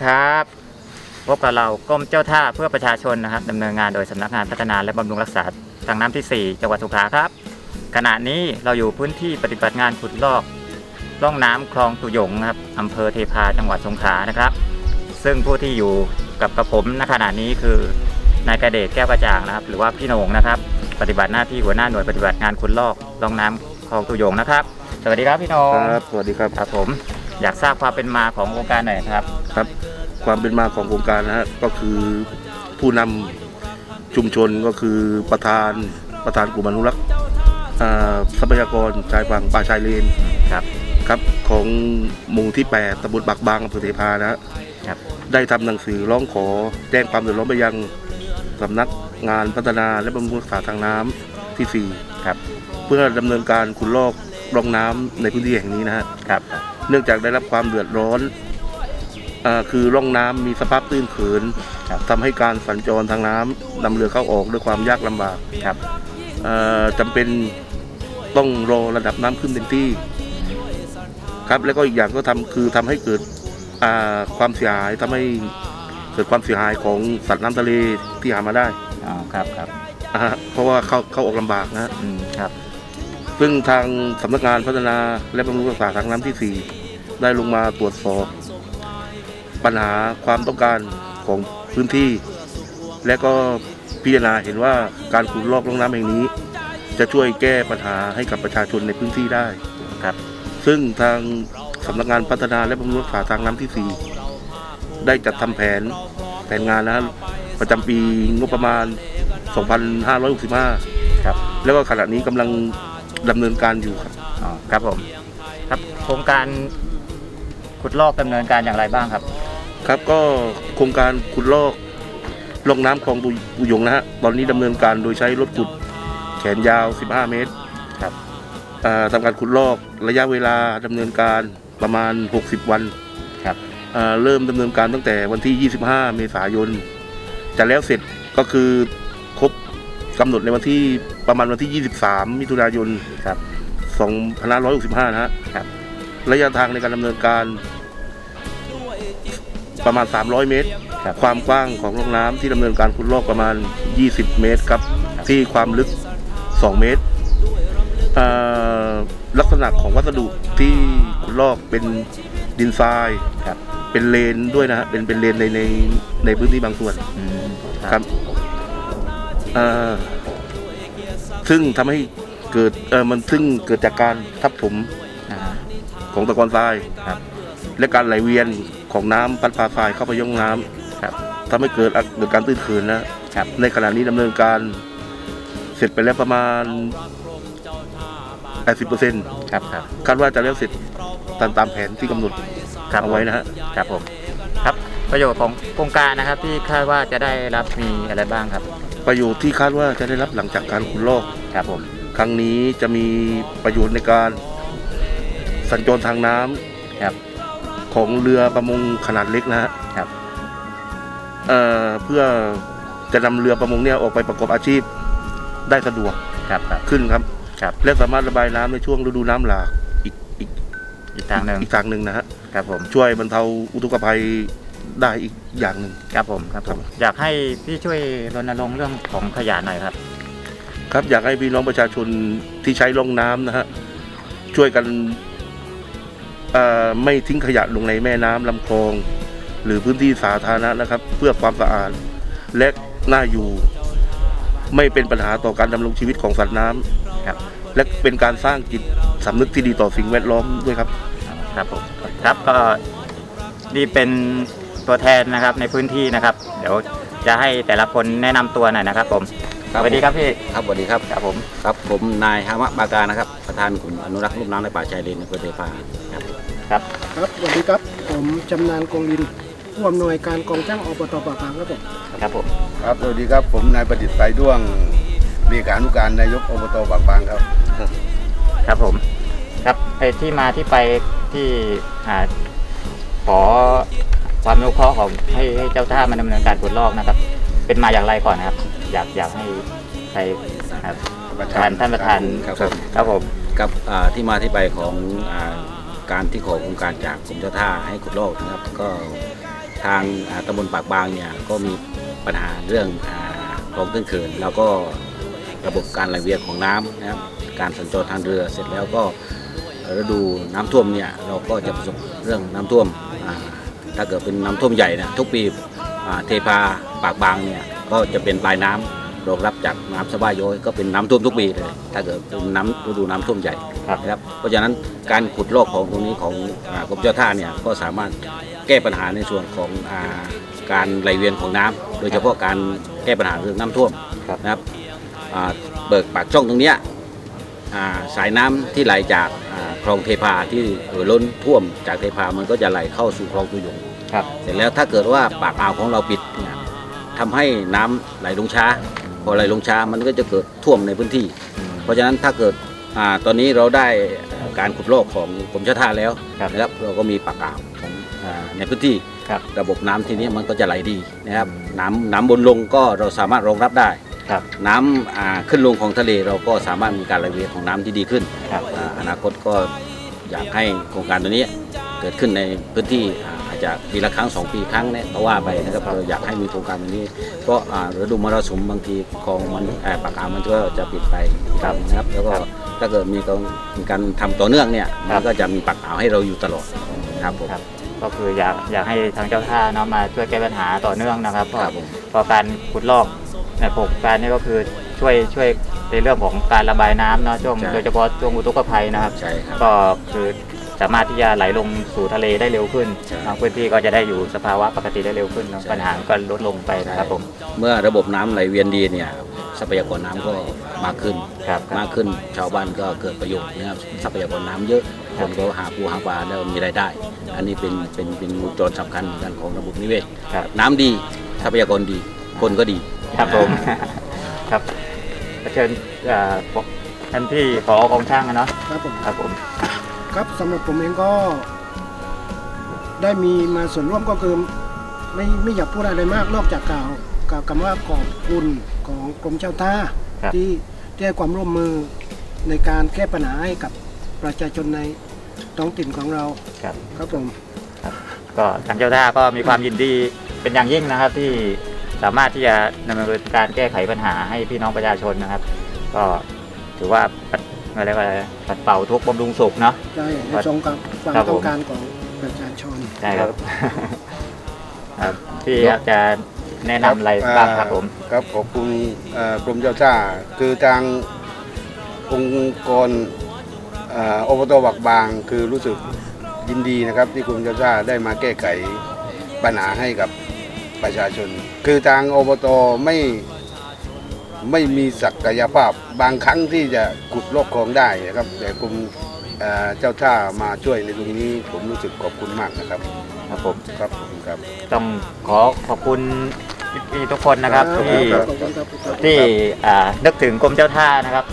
วัสดีครับพบกับเรากรมเจ้าท่าเพื่อประชาชนนะครับดำเนินงานโดยสำนักงานพัฒนาและบำรุงรักษาทางน้ำที่ 4 จังหวัดสงขลาครับ ขณะนี้เราอยู่พื้นที่ปฏิบัติงานขุดลอกร่องน้ำคลองตุยงนะครับอำเภอเทพาจังหวัดสงขลานะครับ ซึ่งผู้ที่อยู่กับกระผมณขณะนี้คือนายกระเดชแก้วกระจ่างนะครับ หรือว่าพี่โหนงนะครับ ปฏิบัติหน้าที่หัวหน้าหน่วยปฏิบัติงานขุดลอกร่องน้ำคลองตุยงนะครับ สวัสดีครับพี่โหนงครับสวัสดีครับครับผมอยากทราบความเป็นมาของโครงการหน่อยครับครับ ความเป็นมาของโครงการนะฮะก็คือผู้นำชุมชนก็คือประธานประธานกลุ่มอนุรักษ์อ่าทรัพยากรชายฝั่งป่าชายเลนครับครับของหมู่ที่ 8ตำบลปากบางอำเภอเทพานะฮะครับได้ทำหนังสือร้องขอแจ้งความเดือดร้อนไปยังสำนักงานพัฒนาและบำรุงรักษาทางน้ำที่ครับ4เพื่อดำเนินการขุดลอกร่องน้ำในพื้นที่แห่งนี้นะฮะครับเนื่องจากได้รับความเดือดร้อนอา คือร่องน้ำมีสภาพตื้นเขินครับทำให้การสัญจรทางน้ำนำเรือเข้าออกด้วยความยากลำบากครับเอ่อจำเป็นต้องรอระดับน้ำขึ้นเต็มที่ ครับแล้วก็อีกอย่างก็ทำคือทำให้เกิดอ่าความเสียหายทำให้เกิดความเสียหายของสัตว์น้ำทะเลที่หามาได้อ๋อครับครับอ่าฮะเพราะว่าเข้าเข้าออกลำบากนะฮะอืมครับ ซึ่งทางสำนักงานพัฒนาและบำรุงรักษาทางน้ำที่ 4 ได้ลงมาตรวจสอบ ปัญหาความต้องการของพื้นที่ และก็พิจารณาเห็นว่าการขุดลอกร่องน้ำแห่งนี้ จะช่วยแก้ปัญหาให้กับประชาชนในพื้นที่ได้ครับ ซึ่งทางสำนักงานพัฒนาและบำรุงรักษาทางน้ำที่4ได้จัดทำแผนแผนงานนะประจำปีงบประมาณ 2565 ครับ แล้วก็ขณะนี้กำลังดำเนินการอยู่ครับ อ๋อครับผม ครับโครงการขุดลอกดำเนินการอย่างไรบ้างครับ ครับก็โครงการขุดลอกลองน้ำคลองปุยงนะฮะตอนนี้ดำเนินการโดยใช้รถขุดแขนยาว 15 เมตรครับอ่าทำการขุดลอกระยะเวลาดำเนินการประมาณ 60 วันครับ อ่าเริ่มดำเนินการตั้งแต่วันที่ 25 เมษายนจะแล้วเสร็จก็คือครบกำหนดในวันที่ประมาณวันที่ 23 มิถุนายนครับ2565นะฮะครับ ระยะทางในการดำเนินการ ประมาณ 300 เมตร ครับ ความกว้างของร่องน้ำที่ดำเนินการขุดลอกประมาณ 20 เมตรครับครับ ที่ความลึก 2 เมตรเอ่อลักษณะของวัสดุที่ขุดลอกเป็นดินทราย ครับ เป็นเลนด้วยนะฮะเป็นเป็นเลนในในในพื้นที่บางส่วน อืมครับเอ่อซึ่งทำให้เกิดเออมันซึ่งเกิดจากการทับถมอ่า ของตะกอนทราย ครับ และการไหลเวียน ของน้ำพัดพาทรายเข้าไปย่องน้ำครับทำให้เกิดอาเกิดการตื้นเขินนะครับในขณะนี้ดำเนินการเสร็จไปแล้วประมาณ 80%ครับครับคาดว่าจะแล้วเสร็จตามตามแผนที่กำหนดครับเอาไว้นะฮะครับผมครับประโยชน์ของโครงการนะครับที่คาดว่าจะได้รับมีอะไรบ้างครับ ประโยชน์ที่คาดว่าจะได้รับหลังจากการขุดลอกครับผมครั้งนี้จะมีประโยชน์ในการสัญจรทางน้ำครับ ของเรือประมงขนาดเล็กนะฮะครับ เอ่อเพื่อจะนำเรือประมงเนี่ยออกไปประกอบอาชีพได้สะดวกครับครับ ขึ้นครับ ครับ และสามารถระบายน้ำในช่วงฤดูน้ำหลากอีกอีกอีกทางหนึ่งอีกทางหนึ่งนะฮะครับผม ช่วยบรรเทาอุทกภัยได้อีกอย่างหนึ่ง ครับผมครับผม อยากให้พี่ช่วยรณรงค์เรื่องของขยะหน่อยครับ ครับอยากให้พี่น้องประชาชนที่ใช้ร่องน้ำนะฮะช่วยกันเอ่อ ไม่ทิ้งขยะลงในแม่น้ำลำคลอง หรือพื้นที่สาธารณะนะครับ เพื่อความสะอาดและน่าอยู่ ไม่เป็นปัญหาต่อการดำรงชีวิตของสัตว์น้ำครับ และเป็นการสร้างจิตสำนึกที่ดีต่อสิ่งแวดล้อมด้วยครับ ครับผมครับก็นี่เป็นตัวแทนนะครับในพื้นที่นะครับ เดี๋ยวจะให้แต่ละคนแนะนำตัวหน่อยนะครับผม สวัสดีครับพี่ ครับสวัสดีครับครับผมครับผมนายฮามะปาการนะครับประธานกลุ่มอนุรักษ์ลุ่มน้ำในป่าชายเลนในอำเภอเทพาครับครับครับสวัสดีครับ ผมจำนานกองดินผู้อำนวยการกองจ้างอบตปากบางครับผมครับผมครับสวัสดีครับผมนายประดิษฐ์สายด้วงเลขานุการนายกอบตปากบางครับ ครับผมครับไอ้ที่มาที่ไปที่อ่าขอความอนุเคราะห์ของให้ให้เจ้าท่ามาดำเนินการขุดลอกนะครับ เป็นมาอย่างไรก่อนนะครับ อยากอยากให้ใครครับประธานท่านประธานครับครับผมกับอ่าที่มาที่ไปของอาการที่ขอโครงการจากกรมเจ้าท่าให้ขุดลอกนะครับ ก็ทางอ่าตำบลปากบางเนี่ยก็มีปัญหาเรื่องอ่าคลองตื้นเขินแล้วก็ระบบการไหลเวียนของน้ำนะครับการสัญจรทางเรือเสร็จแล้วก็ฤดูน้ำท่วมเนี่ยเราก็จะประสบเรื่องน้ำท่วมอ่าถ้าเกิดเป็นน้ำท่วมใหญ่นะทุกปีอ่าเทพาปากบางเนี่ย ก็จะเป็นปลายน้ำรองรับจากน้ำสะบายโย้อยก็เป็นน้ำท่วมทุกปีเลย ถ้าเกิดเป็นน้ำฤดูน้ำท่วมใหญ่ครับนะครับเพราะฉะนั้นการขุดลอกของตรงนี้ของอ่ากรมเจ้าท่าเนี่ยก็สามารถแก้ปัญหาในส่วนของอาการไหลเวียนของน้ำโดยเฉพาะการแก้ปัญหาเรื่องน้ำท่วมครับนะครับอ่าเบิกปากช่องตรงเนี้ยอ่าสายน้ำที่ไหลจากอ่าคลองเทพาที่เอ่อล้นท่วมจากเทพามันก็จะไหลเข้าสู่คลองตุยงครับเสร็จแล้วถ้าเกิดว่าปากอ่าวของเราปิดเนี่ย ทำให้น้ำไหลลงช้า พอไหลลงช้ามันก็จะเกิดท่วมในพื้นที่ เพราะฉะนั้นถ้าเกิดอาตอนนี้เราได้การขุดลอกของกรมเจ้าท่าแล้วครับนะครับเราก็มีปากอ่าวของอาในพื้นที่ครับระบบน้ำทีนี้มันก็จะไหลดีนะครับน้ำน้ำบนลงก็เราสามารถรองรับได้ครับน้ำอ่าขึ้นลงของทะเลเราก็สามารถมีการไหลเวียนของน้ำที่ดีขึ้นครับอ่าอนาคตก็อยากให้โครงการตัวนี้เกิดขึ้นในพื้นที่ อ่าอาจจะปีละครั้งสองปีครั้งเนี่ยก็ว่าไปนะครับเราอยากให้มีโครงการแบบนี้เพราะอ่าฤดูมรสุมบางทีคลองมันเอ่อปากอ่าวมันก็จะปิดไปครับนะครับ แล้วก็ถ้าเกิดมีการมีการทำต่อเนื่องเนี่ยครัมับนก็จะมีปากอ่าวให้เราอยู่ตลอดครับผมครับก็คืออยากอยากให้ทางเจ้าท่าเนาะมาช่วยแก้ปัญหาต่อเนื่องนะครับเพราะครับผมเพราะการขุดลอกในโครงการนี้ก็คือช่วยช่วยในเรื่องของการระบายน้ำเนาะช่วงใช่โดยเฉพาะช่วงอุทกภัยนะครับใช่ครับก็คือ สามารถที่จะไหลลงสู่ทะเลได้เร็วขึ้นใช่ บางพื้นที่ก็จะได้อยู่สภาวะปกติได้เร็วขึ้นเนาะใช่ปัญหาก็ลดลงไปนะครับผม เมื่อระบบน้ำไหลเวียนดีเนี่ยทรัพยากรน้ำก็มากขึ้น ครับมากขึ้นชาวบ้านก็เกิดประโยชน์นะครับทรัพยากรน้ำเยอะคครับ นก็หาปูหาปลาแล้วมีรายได้ อันนี้เป็นเป็นเป็นวงจรสำคัญเหมือนกันของระบบนิเวศ ครับ น้ำดีทรัพยากรดี คนก็ดี ครับผม ครับเชิญเอ่อท่านที่ขอกองช่างอะเนาะครับผม ครับผม ครับสำหรับผมเองก็ได้มีมาส่วนร่วมก็คือไม่ไม่อยากพูดอะไรมากนอกจากกล่าวกล่าวคำว่าขอบคุณของกรมเจ้าท่าครับ ที่ที่ให้ความร่วมมือในการแก้ปัญหาให้กับประชาชนในท้องถิ่นของเราครับ ครับผม ก็ทางเจ้าท่าก็มีความยินดีเป็นอย่างยิ่งนะครับ ที่สามารถที่จะดำเนินการแก้ไขปัญหาให้พี่น้องประชาชนนะครับ ก็ถือว่าปัด อะไรยกว่าอะไรปัดเป่าทุกข์บำรุงสุขเนาะ ใช่ในตรงกับความครับผม ต้องการของประชาชน ใช่ครับ ครับพี่ครับจะแนะนำอะไรบ้างครับผม ครับขอบคุณเอ่อกรมเจ้าท่าคือทางองค์กรเอ่ออบตบักบางคือรู้สึกยินดีนะครับ ที่กรมเจ้าท่าได้มาแก้ไขปัญหาให้กับประชาชน คือทางอบตไม่ ไม่มีศักยภาพบางครั้งที่จะขุดลอกคลองได้นะครับ แต่กรมเอ่อเจ้าท่ามาช่วยในตรงนี้ผมรู้สึกขอบคุณมากนะครับ ครับผมครับขอบคุณครับต้องขอขอบคุณพี่ๆทุกคนนะครับที่ครับขอบคุณครับขอบคุณครับที่อ่านึกถึงกรมเจ้าท่านะครับ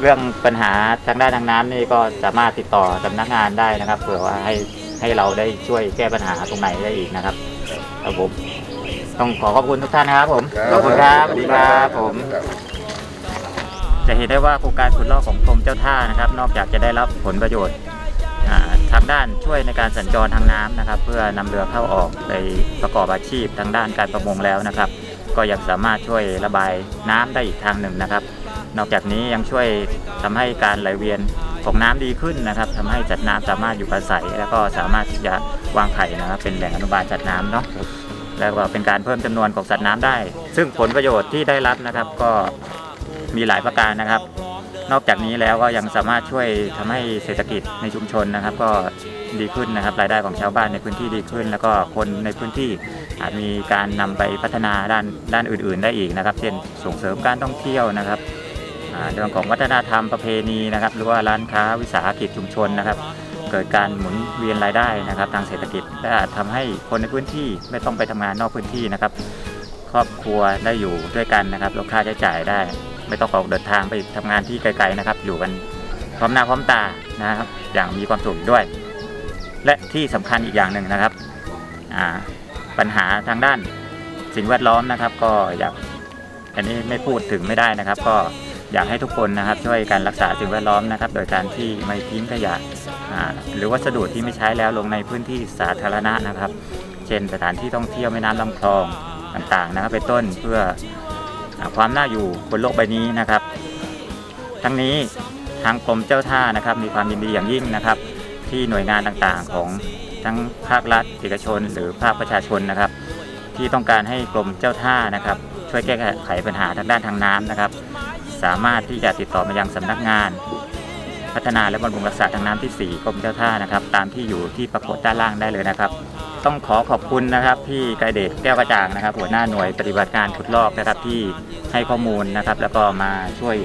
เรื่องปัญหาทางด้านทางน้ำนี่ก็สามารถติดต่อสำนักงานได้นะครับเผื่อว่าให้ให้เราได้ช่วยแก้ปัญหาตรงไหนได้อีกนะครับครับผม ต้องขอขอบคุณทุกท่านนะครับผมขอบคุณครับสวัสดีครับผม จะเห็นได้ว่าโครงการขุดลอกของกรมเจ้าท่านะครับ นอกจากจะได้รับผลประโยชน์อ่าทางด้านช่วยในการสัญจรทางน้ำนะครับ เพื่อนำเรือเข้าออกไปประกอบอาชีพทางด้านการประมงแล้วนะครับ ก็ยังสามารถช่วยระบายน้ำได้อีกทางหนึ่งนะครับ นอกจากนี้ยังช่วยทำให้การไหลเวียนของน้ำดีขึ้นนะครับทำให้สัตว์น้ำสามารถอยู่อาศัย แล้วก็สามารถที่จะวางไข่นะครับ เป็นแหล่งอนุบาลสัตว์น้ำเนาะ แล้วก็เป็นการเพิ่มจำนวนของสัตว์น้ำได้ ซึ่งผลประโยชน์ที่ได้รับนะครับก็มีหลายประการนะครับ นอกจากนี้แล้วก็ยังสามารถช่วยทำให้เศรษฐกิจในชุมชนนะครับ ก็ดีขึ้นนะครับ รายได้ของชาวบ้านในพื้นที่ดีขึ้น แล้วก็คนในพื้นที่อาจมีการนำไปพัฒนาด้านด้านอื่น ๆ ได้อีกนะครับ เช่นส่งเสริมการท่องเที่ยวนะครับเรื่องของวัฒนธรรมประเพณีนะครับ หรือว่าร้านค้าวิสาหกิจชุมชนนะครับ เกิดการหมุนเวียนรายได้นะครับทางเศรษฐกิจและอาจทำให้คนในพื้นที่ไม่ต้องไปทำงานนอกพื้นที่นะครับ ครอบครัวได้อยู่ด้วยกันนะครับลดค่าใช้จ่ายได้ ไม่ต้องออกเดินทางไปทำงานที่ไกลๆนะครับ อยู่กันพร้อมหน้าพร้อมตานะครับ อย่างมีความสุขด้วย และที่สำคัญอีกอย่างหนึ่งนะครับอ่าปัญหาทางด้านสิ่งแวดล้อมนะครับ ก็อยากอันนี้ไม่พูดถึงไม่ได้นะครับ ก็ อยากให้ทุกคนนะครับช่วยกันรักษาสิ่งแวดล้อมนะครับ โดยการที่ไม่ทิ้งขยะหรือวัสดุที่ไม่ใช้แล้วลงในพื้นที่สาธารณะนะครับ เช่นสถานที่ท่องเที่ยวแม่น้ำลำคลองต่างๆนะครับเป็นต้นเพื่อความน่าอยู่บนโลกใบนี้นะครับ ทั้งนี้ทางกรมเจ้าท่านะครับ มีความยินดีอย่างยิ่งนะครับ ที่หน่วยงานต่างๆของทั้งภาครัฐเอกชน หรือภาคประชาชนนะครับ ที่ต้องการให้กรมเจ้าท่านะครับ ช่วยแก้ไขปัญหาทางด้านทางน้ำนะครับ สามารถที่จะติดต่อมายังสำนักงาน พัฒนาและบำรุงรักษาทางน้ำที่ 4กรมเจ้าท่านะครับ ตามที่อยู่ที่ปรากฏด้านล่างได้เลยนะครับ ต้องขอขอบคุณนะครับพี่ไกเดชแก้วกระจ่างนะครับ หัวหน้าหน่วยปฏิบัติการขุดลอกนะครับที่ให้ข้อมูลนะครับ แล้วก็มาช่วย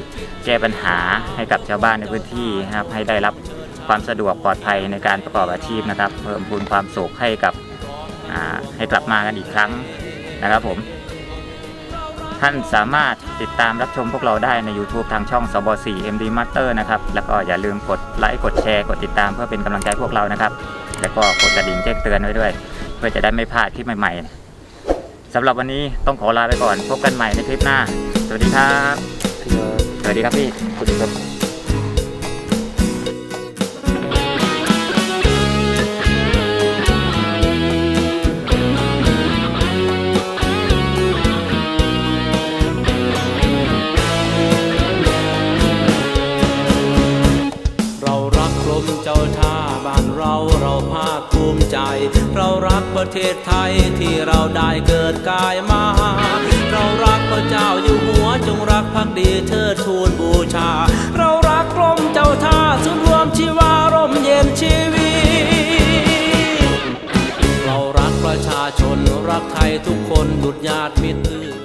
แก้ปัญหาให้กับชาวบ้านในพื้นที่นะครับ ให้ได้รับความสะดวกปลอดภัยในการประกอบอาชีพนะครับ เพิ่มพูนความสุขให้กับให้กลับมากันอีกครั้งนะครับผม ท่านสามารถติดตามรับชมพวกเราได้ใน YouTube ทางช่องสบ4 MD Master นะครับ แล้วก็อย่าลืมกดไลค์ กดแชร์ กดติดตามเพื่อเป็นกำลังใจพวกเรานะครับ แล้วก็กดกระดิ่งแจ้งเตือนไว้ด้วย เพื่อจะได้ไม่พลาดคลิปใหม่ๆสำหรับวันนี้ต้องขอลาไปก่อน พบกันใหม่ในคลิปหน้า สวัสดีครับ สวัสดีครับพี่ สวัสดีครับ จ้าท่าบ้านเราเราภาคภูมิใจ เรารักประเทศไทยที่เราได้เกิดกายมา เรารักพระเจ้าอยู่หัวจงรักภักดีเทิดทูนบูชา เรารักกรมเจ้าท่าสุดรวมชีวารมเย็นชีวิตเรารักประชาชนรักไทยทุกคนดุจญาติมิตร